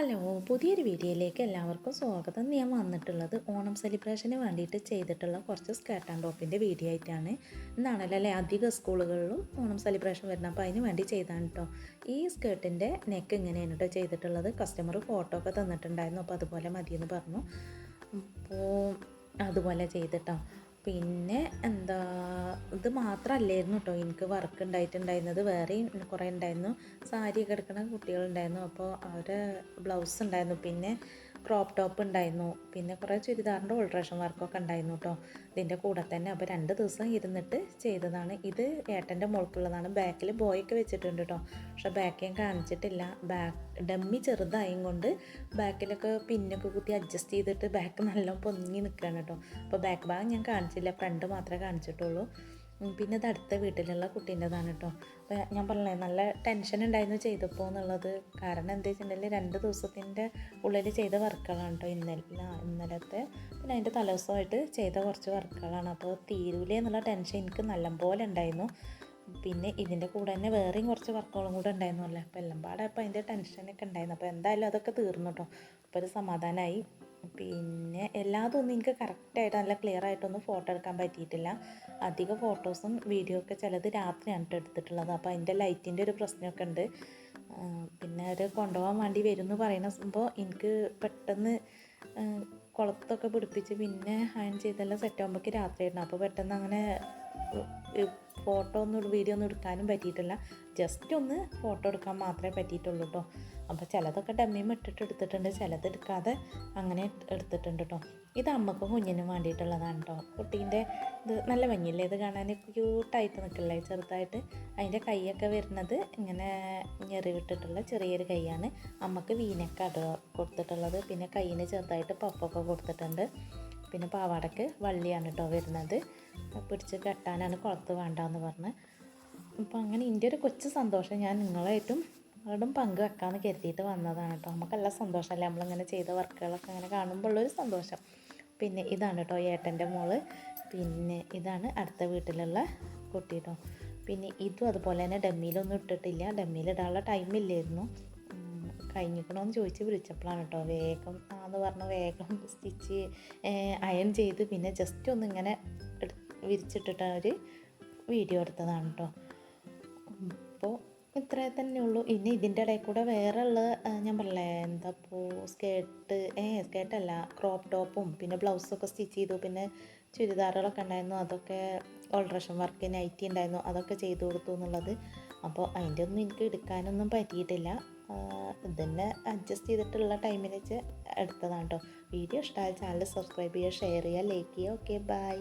Hello പുതിയൊരു വീഡിയോയിലേക്ക് എല്ലാവർക്കും സ്വാഗതം. ഞാൻ വന്നിട്ടുള്ളത് ഓണം സെലിബ്രേഷന് വേണ്ടിയിട്ട് ചെയ്തിട്ടുള്ള കുറച്ച് സ്കേർട്ട് ആൻഡ് ടോപ്പിന്റെ വീഡിയോ ആയിട്ടാണ്. എന്നാണല്ലോ അല്ലേ അധിക സ്കൂളുകളിലും ഓണം സെലിബ്രേഷൻ വരുന്ന അപ്പോൾ അതിന് വേണ്ടി ചെയ്താണ് കേട്ടോ ഈ സ്കേർട്ടിന്റെ നെക്ക് ഇങ്ങനെയാണ് കേട്ടോ ചെയ്തിട്ടുള്ളത്? കസ്റ്റമർ ഫോട്ടോ ഒക്കെ തന്നിട്ടുണ്ടായിരുന്നു. അപ്പോൾ അതുപോലെ മതിയെന്ന് പറഞ്ഞു. അപ്പോൾ അതുപോലെ ചെയ്തിട്ടോ പിന്നെ എന്താ ഇത് മാത്രമല്ലായിരുന്നു കേട്ടോ എനിക്ക് വർക്ക് ഉണ്ടായിട്ടുണ്ടായിരുന്നത് വേറെയും കുറേ ഉണ്ടായിരുന്നു സാരിയൊക്കെ എടുക്കുന്ന കുട്ടികളുണ്ടായിരുന്നു. അപ്പോൾ അവരെ ബ്ലൗസ് ഉണ്ടായിരുന്നു പിന്നെ ക്രോപ്പ് ടോപ്പ് ഉണ്ടായിരുന്നു. പിന്നെ കുറേ ചുരിദാറിന്റെ ഓൾട്രേഷൻ വർക്കൊക്കെ ഉണ്ടായിരുന്നു കേട്ടോ ഇതിന്റെ കൂടെ തന്നെ അപ്പോൾ രണ്ട് ദിവസം ഇരുന്നിട്ട് ചെയ്തതാണ്. ഇത് ഏട്ടന്റെ മുകൾക്കുള്ളതാണ് ബാക്കിൽ ബോയൊക്കെ വെച്ചിട്ടുണ്ട് കേട്ടോ പക്ഷേ ബാക്ക് ഞാൻ കാണിച്ചിട്ടില്ല. ബാക്ക് ഡമ്മി ചെറുതായും കൊണ്ട് ബാക്കിലൊക്കെ പിന്നൊക്കെ കുത്തി അഡ്ജസ്റ്റ് ചെയ്തിട്ട് ബാക്ക് നല്ല പൊങ്ങി നിൽക്കുകയാണ് കേട്ടോ അപ്പോൾ ബാക്ക് ഭാഗം ഞാൻ കാണിച്ചില്ല. ഫ്രണ്ട് മാത്രമേ കാണിച്ചിട്ടുള്ളൂ. പിന്നെ ഇത് അടുത്ത വീട്ടിലുള്ള കുട്ടീന്റെതാണ് കേട്ടോ അപ്പോൾ ഞാൻ പറഞ്ഞേ നല്ല ടെൻഷൻ ഉണ്ടായിരുന്നു ചെയ്തപ്പോൾ എന്നുള്ളത്. കാരണം എന്താ വെച്ചിട്ടുണ്ടെങ്കിൽ രണ്ട് ദിവസത്തിന്റെ ഉള്ളിൽ ചെയ്ത വർക്കുകളാണ് കേട്ടോ ഇന്നലെ ഇന്നലത്തെ പിന്നെ അതിന്റെ തലേദിവസമായിട്ട് ചെയ്ത കുറച്ച് വർക്കുകളാണ്. അപ്പോൾ തീരൂലേ എന്നുള്ള ടെൻഷൻ എനിക്ക് നല്ലപോലെ ഉണ്ടായിരുന്നു. പിന്നെ ഇതിന്റെ കൂടെ തന്നെ വേറെയും കുറച്ച് വർക്കുകളും കൂടെ ഉണ്ടായിരുന്നു അല്ലേ അപ്പോൾ എല്ലാം പാടെ അപ്പോൾ അതിന്റെ ടെൻഷനൊക്കെ ഉണ്ടായിരുന്നു. അപ്പോൾ എന്തായാലും അതൊക്കെ തീർന്നു കേട്ടോ അപ്പോൾ ഒരു സമാധാനമായി പിന്നെ എല്ലാതും ഒന്നും എനിക്ക് കറക്റ്റായിട്ട് നല്ല ക്ലിയർ ആയിട്ടൊന്നും ഫോട്ടോ എടുക്കാൻ പറ്റിയിട്ടില്ല. അധികം ഫോട്ടോസും വീഡിയോ ഒക്കെ ചിലത് രാത്രിയാണ് കേട്ടോ എടുത്തിട്ടുള്ളത്. അപ്പോൾ അതിന്റെ ലൈറ്റിന്റെ ഒരു പ്രശ്നമൊക്കെ ഉണ്ട്. പിന്നെ അവർ കൊണ്ടുപോകാൻ വേണ്ടി വരും എന്ന് സംഭവം എനിക്ക് പെട്ടെന്ന് കുളത്തൊക്കെ പിടിപ്പിച്ച് പിന്നെ അയൺ ചെയ്തെല്ലാം സെറ്റ് ആകുമ്പോഴേക്ക് രാത്രിയായിരുന്നു അപ്പോൾ പെട്ടെന്ന് അങ്ങനെ ഫോട്ടോ ഒന്നും വീഡിയോ ഒന്നും എടുക്കാനും പറ്റിയിട്ടില്ല. ജസ്റ്റ് ഒന്ന് ഫോട്ടോ എടുക്കാൻ മാത്രമേ പറ്റിയിട്ടുള്ളൂ കേട്ടോ അപ്പോൾ ചിലതൊക്കെ ഡമ്മിയും ഇട്ടിട്ട് എടുത്തിട്ടുണ്ട് ചിലത് എടുക്കാതെ അങ്ങനെ എടുത്തിട്ടുണ്ട് കേട്ടോ ഇത് അമ്മക്കും കുഞ്ഞിനും വേണ്ടിയിട്ടുള്ളതാണ് കേട്ടോ കുട്ടീന്റെ ഇത് നല്ല ഭംഗിയില്ലേ? ഇത് കാണാൻ ക്യൂട്ടായിട്ട് നിൽക്കില്ലേ ചെറുതായിട്ട് അതിന്റെ കൈയൊക്കെ വരുന്നത് ഇങ്ങനെ ഞെറിവിട്ടിട്ടുള്ള ചെറിയൊരു കൈയാണ്. അമ്മയ്ക്ക് വീനൊക്കെ അത് കൊടുത്തിട്ടുള്ളത്. പിന്നെ കൈയിന് ചെറുതായിട്ട് പഫൊക്കെ കൊടുത്തിട്ടുണ്ട്. പിന്നെ പാവാടക്ക് വള്ളിയാണ് കേട്ടോ വരുന്നത്. പിടിച്ച് കെട്ടാനാണ് കുളത്ത് വേണ്ടെന്ന് പറഞ്ഞ്. അപ്പോൾ അങ്ങനെ എന്റെ ഒരു കൊച്ചു സന്തോഷം ഞാൻ നിങ്ങളായിട്ടും നിങ്ങളോടും പങ്കുവെക്കാമെന്ന് കരുതിയിട്ട് വന്നതാണ് കേട്ടോ നമുക്കെല്ലാം സന്തോഷമല്ലേ നമ്മളിങ്ങനെ ചെയ്ത വർക്കുകളൊക്കെ അങ്ങനെ കാണുമ്പോൾ ഉള്ളൊരു സന്തോഷം. പിന്നെ ഇതാണ് കേട്ടോ ഏട്ടന്റെ മോൾ. പിന്നെ ഇതാണ് അടുത്ത വീട്ടിലുള്ള കുട്ടി കേട്ടോ പിന്നെ ഇതും അതുപോലെ തന്നെ ഡമ്മിയിലൊന്നും ഇട്ടിട്ടില്ല. ഡമ്മിയിൽ ഇടാനുള്ള ടൈമില്ലായിരുന്നു ഉം, കഴിഞ്ഞിക്കണോന്ന് ചോദിച്ച് വിളിച്ചപ്പോഴാണ് കേട്ടോ. വേഗം ആന്ന് പറഞ്ഞ വേഗം സ്റ്റിച്ച് അയൺ ചെയ്ത് പിന്നെ ജസ്റ്റ് ഒന്ന് ഇങ്ങനെ വിരിച്ചിട്ടിട്ട് ഒരു വീഡിയോ എടുത്തതാണ് കേട്ടോ. അപ്പോൾ ഇത്രേ തന്നെ ഉള്ളൂ. ഇനി ഇതിന്റെ ഇടയിൽ കൂടെ വേറെ ഉള്ള ഞാൻ പറഞ്ഞേ എന്താ ഇപ്പോൾ സ്കേർട്ട് ഏ സ്കേർട്ടല്ല ക്രോപ്പ് ടോപ്പും പിന്നെ ബ്ലൗസൊക്കെ സ്റ്റിച്ച് ചെയ്തു. പിന്നെ ചുരിദാറുകളൊക്കെ ഉണ്ടായിരുന്നു. അതൊക്കെ ഓൾട്രേഷൻ വർക്ക് നൈറ്റി ഉണ്ടായിരുന്നു അതൊക്കെ ചെയ്തു കൊടുത്തു എന്നുള്ളത്. അപ്പോൾ അതിന്റെ ഒന്നും എനിക്ക് എടുക്കാനൊന്നും പറ്റിയിട്ടില്ല. ഇതന്നെ അഡ്ജസ്റ്റ് ചെയ്തിട്ടുള്ള ടൈമിൽ വെച്ച് എടുത്തതാണ് കേട്ടോ വീഡിയോ ഇഷ്ടമായ ചാനൽ സബ്സ്ക്രൈബ് ചെയ്യുക ഷെയർ ചെയ്യുക ലൈക്ക് ചെയ്യുക. Okay bye